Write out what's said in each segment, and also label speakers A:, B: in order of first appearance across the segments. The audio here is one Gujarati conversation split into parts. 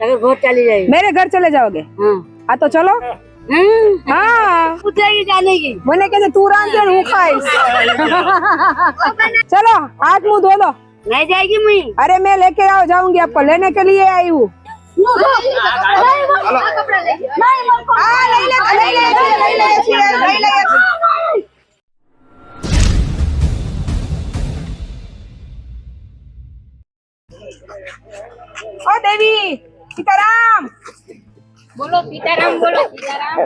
A: घर चली जाएगी।
B: मेरे घर चले जाओगे?
A: हाँ।,
B: हाँ तो चलो।
A: हम्म।
B: हाँ। जानेगी मैंने तू रांधे हूँ चलो हाथ मुँह धो लो।
A: नहीं जाएगी मुई।
B: अरे मैं लेके आओ जाऊँगी आपको। लेने के लिए आई हूँ। हाँ, हाँ। ओ देवी। લે લઈ લે છીએ, લઈ લે છીએ, લઈ લે છીએ. ઓ દેવી સીતારામ
C: બોલો સીતારામ બોલો સીતારામ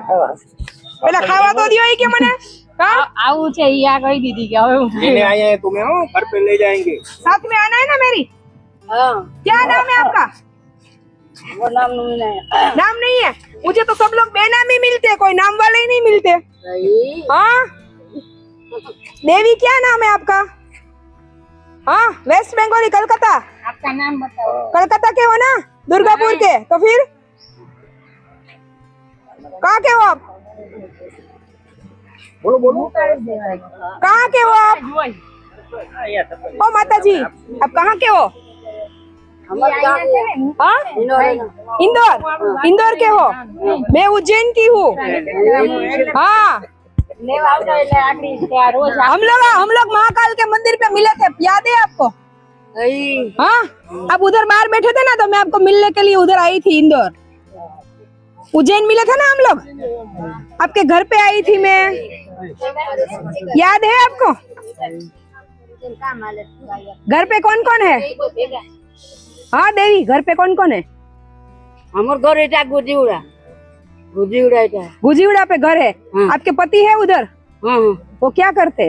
B: પેલા ખાવા તો દ્યો ઈ કે મને हाँ
C: આવું છે ઈ આ કહી દીધી કે હવે હું
D: लेने आए हैं तुम्हें हो घर पे ले जाएंगे
B: साथ में आना है ना मेरी
A: हाँ
B: क्या नाम है आपका
A: वो नाम नहीं है
B: नाम नहीं है मुझे तो सब लोग बेनामी मिलते हैं कोई नाम वाले ही नहीं मिलते
A: सही
B: हाँ देवी क्या नाम है आपका हाँ वेस्ट बंगाली कलकत्ता
C: આપકા નામ બતાવો
B: कलकत्ता के हो ना दुर्गापुर के तो फिर? कहा के हो आप?
D: बोलो बोलो।
B: कहा के हो आप? ओ माता जी अब कहाँ के हो? हाँ? इंदौर। इंदौर के हो? मैं उज्जैन की हूँ। हाँ। हम लोग हम लोग महाकाल के मंदिर पे मिले थे याद है आपको? हाँ? आप उधर बाहर बैठे थे ना तो मैं आपको मिलने के लिए उधर आई थी इंदौर। उज्जैन मिले थे ना हम लोग? आपके घर पे आई थी मैं। याद है आपको? घर पे कौन कौन है? हाँ देवी घर पे कौन कौन है?
A: हमार घर एटा गुजीउड़ा। गुजीउड़ा एटा
B: गुजीवड़ा पे घर है?
A: हाँ।
B: आपके पति है उधर?
A: हाँ हाँ।
B: वो क्या करते?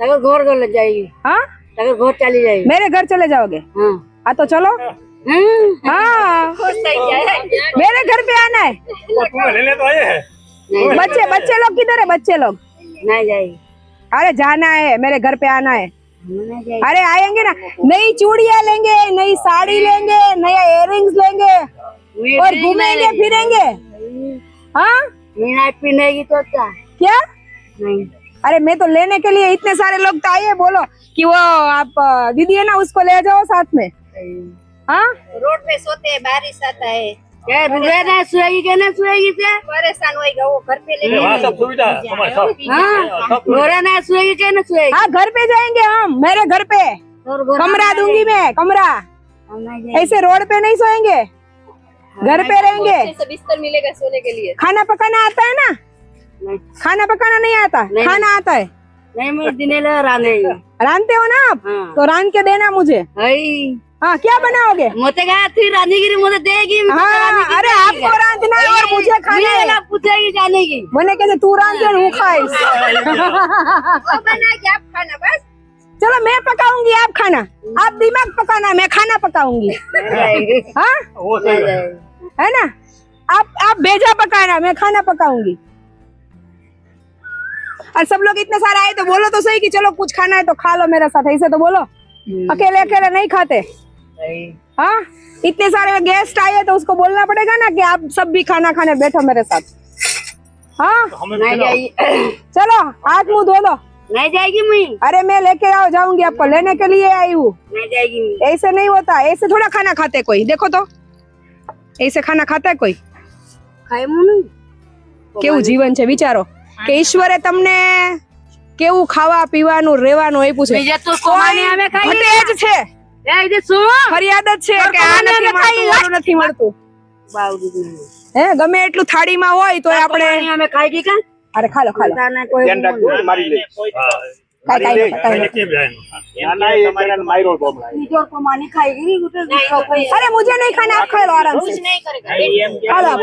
A: अगर घर घर ले जाएगी
B: हाँ?
A: घर चली जाएगी।
B: मेरे घर चले जाओगे?
A: हाँ।
B: हाँ तो चलो।
A: हम्म,
B: हाँ। मेरे घर पे आना है।
D: लेने तो आए हैं
B: बच्चे बच्चे लोग किधर है? बच्चे लोग।
A: नहीं जाएगी।
B: अरे जाना है। मेरे घर पे आना है। अरे आएँगे ना। नई चूड़िया लेंगे नई साड़ी लेंगे नया इयररिंग्स लेंगे। और घूमेंगे फिरेंगे। हाँ?
A: मीना पीनेगी तो क्या?
B: क्या?
A: नहीं।
B: अरे मैं तो लेने के लिए इतने सारे लोग तो आए बोलो कि वो आप दीदी है ना उसको ले जाओ साथ में। हाँ?
C: રોડ पे सोते हैं बारिश आता है।
A: क्या रुपये ना सोएगी क्या ना सोएगी क्या
C: परेशान होएगा वो घर पे ले
D: है
A: हाँ? घोड़ा ना सोएगी क्या ना सोएगी
B: हाँ घर पे जाएँगे हम मेरे घर पे। कमरा दूँगी मैं कमरा। ऐसे रोड पे नहीं सोएँगे? घर पे रहेंगे।
C: बिस्तर मिलेगा सोने के लिए।
B: खाना पकाना आता है ना? खाना पकाना नहीं आता?
A: नहीं,
B: खाना आता है
A: नहीं मैं दिने
B: रानते हो ना आप?
A: हाँ।
B: तो रान के देना मुझे. हाँ क्या बनाओगे?
A: मुझे रानीगिरी मुझे देगी
B: अरे आपको रांधना और मुझे खाना
A: पूछेगी
B: जानेगी। मैंने कहते तू रांध
C: हूँ खाई आप खाना बस।
B: चलो मैं पकाऊँगी आप खाना। आप दिमाग पकाना मैं खाना पकाऊँगी। हाँ।
D: है
B: ना? आप आप भेजा पकाना मैं खाना पकाऊँगी। और सब लोग इतने सारे आए तो बोलो तो सही कि चलो कुछ खाना है तो खा लो मेरे साथ ऐसे तो बोलो अकेले अकेले नहीं खाते
A: हई
B: हाँ इतने सारे गेस्ट आए तो उसको बोलना पड़ेगा ना कि आप सब भी खाना खाने बैठो मेरे साथ हाँ
D: हमें
A: नहीं
D: खिलाओ।
A: जाएगी
B: चलो हाथ मुंह धो लो
A: नहीं जाएगी मैं
B: अरे मैं लेके आओ जाऊंगी आपको लेने के लिए आई हूँ
A: नहीं जाएगी मैं
B: ऐसे नहीं होता ऐसे थोड़ा खाना खाते कोई देखो तो ऐसे खाना खाता है કોઈ
A: ખાય મુનું
B: કેવું જીવન છે વિચારો કે ઈશ્વરે તમને કેવું ખાવા પીવાનું રહેવાનું આપ્યું છે?
A: બીજા તો કોમાને અમે ખાઈએ
B: ઘટે જ છે. ફરિયાદ જ છે કે આ નથી મળતું નથી મળતું. હે ગમે એટલું થાળીમાં હોય તો આપણે
A: અમે ખાઈ ગઈ કા?
B: અરે ખાલો ખાલો.
A: કોઈ
D: મારી લે
B: કાંઈ કાંઈ નહીં, કાંઈ નહીં.
D: ના ના એ જણાને માર્યો બોમ્બ
A: બીજો કોમાની ખાઈ ગઈ ઉતે દૂસરો કોઈ
B: अरे मुझे नहीं खाना आप खा लो आराम से
C: नहीं करेगा
B: खा लो आप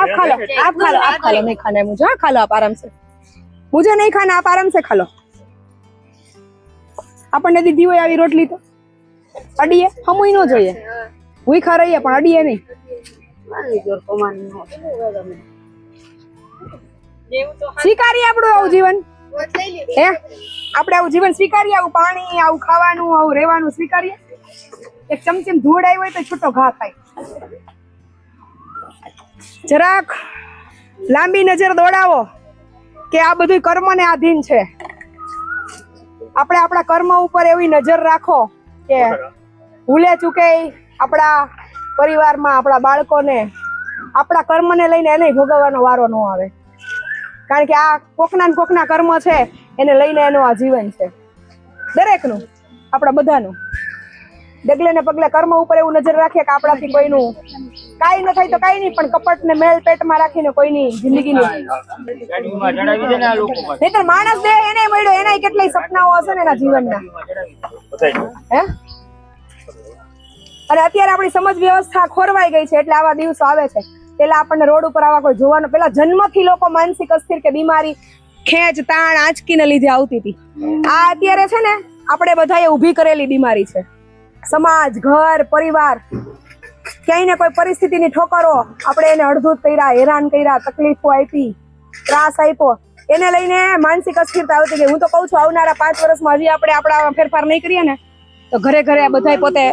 B: आप खा लो आप खा लो आप खा लो नहीं खाना है मुझे हाँ खा लो आप आराम से मुझे नहीं खाना आप आराम से खा लो આપણને દીધી હોય આવી રોટલી તો અડીએ હમુય ન જોઈએ ભૂખા રહીએ પણ અડીએ નહીં
A: બીજો કોમાની નો
B: સ્વીકારીએ આપણું આવું જીવન હે? આપણે આવું જીવન સ્વીકારીએ, આવું પાણી, આવું ખાવાનું, આવું રહેવાનું સ્વીકારીએ. એક ચમચી ધૂળ આવી હોય તો છૂટો ઘા થાય. જરાક લાંબી નજર દોડાવો કે આ બધું કર્મને આધીન છે. આપણે આપણા કર્મ ઉપર એવી નજર રાખો કે ભૂલે ચૂકે આપણા પરિવારમાં આપણા બાળકોને, આપણા કર્મને લઈને એને ભોગવવાનો વારો ન આવે. કારણ કે આ કોકના ને કોકના કર્મ છે, એને લઈને એનું આ જીવન છે. દરેકનું, આપણા બધાનું. ડગલે ને પગલે કર્મ ઉપર એવું નજર રાખીએ કે આપણાથી કોઈનું કાંઈ ન થાય તો કાંઈ નહીં, પણ કપટ ને મેલ પેટમાં રાખીને કોઈની જિંદગી નહીં. તો માણસ દેહ એને મળ્યો એના કેટલાય સપનાઓ હશે ને એના જીવનના. હે? અને અત્યારે આપણી સમજ વ્યવસ્થા ખોરવાઈ ગઈ છે, એટલે આવા દિવસો આવે છે. પેલા આપણને રોડ ઉપર આવા કોઈ જોવાનો, પેલા જન્મથી લોકો માનસિક અસ્થિર કે બીમારી, ખેંચ, તાણ, આંચકીને લીધે આવતી હતી. આ અત્યારે છે ને, આપણે બધાએ ઊભી કરેલી બીમારી છે. સમાજ, ઘર, પરિવાર, ક્યાંય ને કોઈ પરિસ્થિતિની ઠોકરો, આપણે એને અડધૂત કર્યા, હેરાન કર્યા, તકલીફો આપી, ત્રાસ આપ્યો. એને લઈને માનસિક અસ્થિરતા આવતી ગઈ હું તો કહું છું, આવનારા પાંચ વર્ષમાં હજી આપણે આપણા ફેરફાર નહીં કરીએ ને, તો ઘરે ઘરે બધા પોતે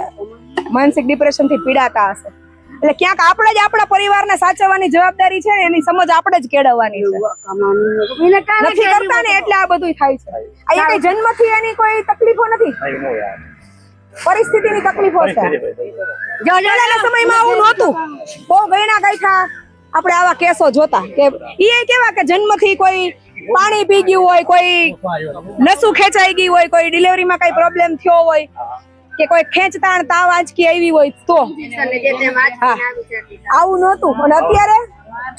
B: માનસિક ડિપ્રેશનથી પીડાતા હશે. એટલે ક્યાંક આપણે જ આપણા પરિવારને સાચવવાની જવાબદારી છે ને એની સમજ આપણે જ કેળવવાની છે. નથી કરતા ને એટલે આ બધું થાય છે. અહીંયા કઈ જન્મથી એની કોઈ તકલીફો નથી? પરિસ્થિતિની તકલીફો છે. પહેલાના સમયમાં આવું નહોતું. બહુ ગયના ગઈઠા આપણે આવા કેસો જોતા કે એ કેવા કે જન્મથી કોઈ પાણી પી ગયું હોય કોઈ નસું ખેંચાઈ ગયું હોય કોઈ ડિલિવરીમાં કઈ પ્રોબ્લેમ થયો હોય. કે કોઈ ખેંચતાણ તાવ આંચકી આવી હોય તો. આવું નહોતું. અને અત્યારે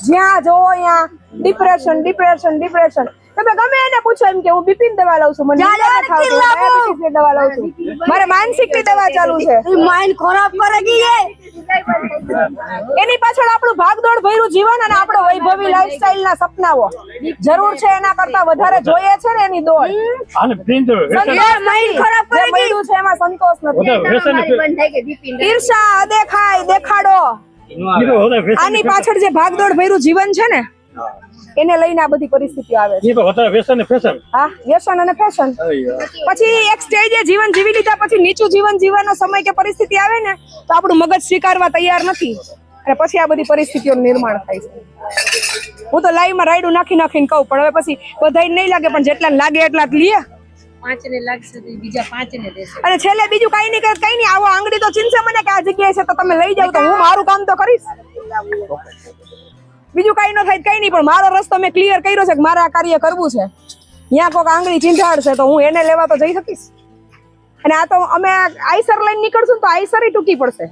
B: જ્યાં જોવો ત્યાં ડિપ્રેશન ડિપ્રેશન ડિપ્રેશન તમે ગમે એને પૂછો એમ કે હું બીપીન દવા લઉં છું મને હું દવા લઉં છું. મારે માનસિકની દવા ચાલુ છે.
A: માઇન્ડ ખરાબ કરે ગઈ
B: એની પાછળ આપણું ભાગદોડ ભર્યું જીવન અને આપણો વૈભવી લાઈફસ્ટાઈલ ના સપનાઓ. જરૂર છે એના કરતા વધારે જોઈએ છે ને એની દોડ. માઇન્ડ ખરાબ સંતોષ નથી. ઈર્ષા અદેખાય દેખાડો. આની પાછળ જે ભાગદોડ ભર્યું જીવન છે ને એને લઈને આ બધી પરિસ્થિતિ આવે છે.
D: તો વધારે વ્યસન ને ફેશન
B: હા વ્યસન અને ફેશન પછી એક સ્ટેજે જીવન જીવી લીધા પછી નીચું જીવન જીવવાનો સમય કે પરિસ્થિતિ આવે ને તો આપણું મગજ સ્વીકારવા તૈયાર નથી. અને પછી આ બધી પરિસ્થિતિઓનું નિર્માણ થાય છે. હું તો લાઈવમાં રાયડું નાખી નાખીને કહું પણ હવે પછી બધાય નહીં લાગે પણ જેટલા લાગે એટલા જ લઈએ.
C: પાંચ લાગશે તો બીજા પાંચ દેશે.
B: અને છેલ્લે બીજું કઈ નહીં કરે કઈ નહીં આવો આંગળી તો ચીનશે મને કે આ જગ્યાએ છે તો તમે લઈ જાવ તો હું મારું કામ તો કરીશ. બીજું કઈ ન થાય કઈ નહીં પણ મારો રસ્તો મેં ક્લિયર કર્યો છે કે મારે આ કાર્ય કરવું છે. ત્યાં કોઈક આંગળી ચીંધાડશે તો હું એને લેવા તો જઈ શકીશ. અને આ તો અમે આઈસર લઈને નીકળશું તો આઈસર ટૂંકી પડશે.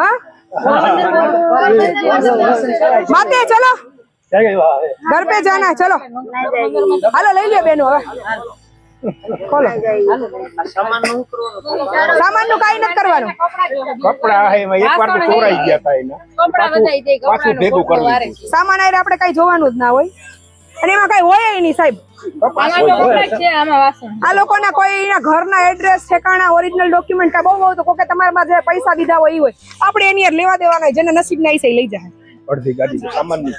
B: હા? માતે ચલો. ઘર પે જાના ચલો. હાલો લઈ લે બેનો હવે. ખોલો. સામાનનું કઈ નથી કરવાનું.
E: કપડા હે એમાં ચોરાઈ ગયા હતા એના.
C: કપડા બધાય દે
E: પાછું ભેગું કરવું
B: સામાન આયરે આપણે કઈ જોવાનું જ ના હોય. અને એમાં કઈ હોય નહીં સાહેબ.
C: આ લોકો ના
B: આ લોકોના કોઈ એના ઘરના એડ્રેસ ઠેકાણા ઓરિજિનલ ડોક્યુમેન્ટ કા બહુ બહુ તો કોઈ તમારા જે પૈસા દીધા હોય એ હોય. આપણે એની લેવા દેવાના જેને નસીબ ના લઈ જાય
E: અડધી ગાડી જ કરાવી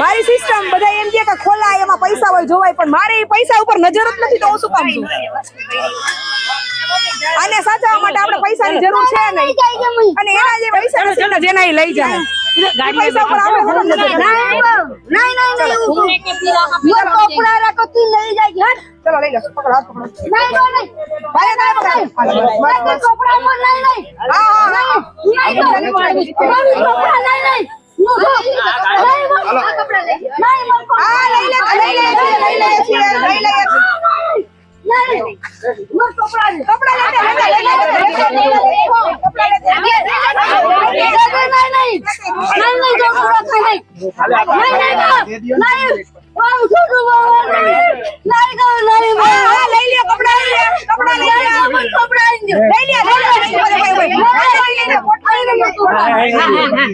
B: મારી સિસ્ટમ બધા એમ કે ખોલાય એમાં પૈસા હોય જોવાય પણ મારે એ પૈસા ઉપર નજર જ નથી તો હું શું કામ છું? અને સાચવવા માટે આપણે પૈસાની જરૂર છે નહીં. અને એના જે પૈસા નથી ને જેના એ લઈ જાય. ચલો લઈ લો પકડો હાથ પકડો. નહીં નહીં પકડો હા હા નહીં નહીં. નહીં લે લઈ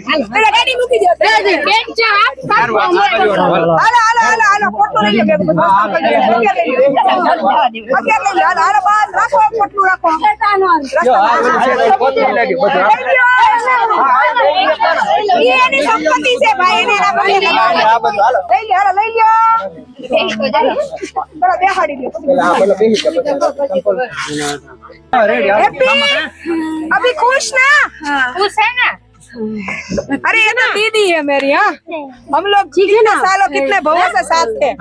B: લે પેલા ગાડી મૂકી દો હાલો હાલો હાલો હાલો પોટલું લઈ લે બેન અગિયાર લઈ લે અગિયાર લઈ લે હાલો હાલો બસ રાખો પોટલું રાખો ઈ એની સંપત્તિ છે ભાઈ એને એના પાસે લઈ લે હાલો લઈ લ્યો પેલા બેહાડી લ્યો
E: પેલા આ પેલા બેસી ગયા પછી
B: हैप्पी अभी खुश ना
C: खुश है ना
B: अरे ये ना दीदी है मेरी हाँ हम लोग ठीक है ना सालों कितने भवों से साथ थे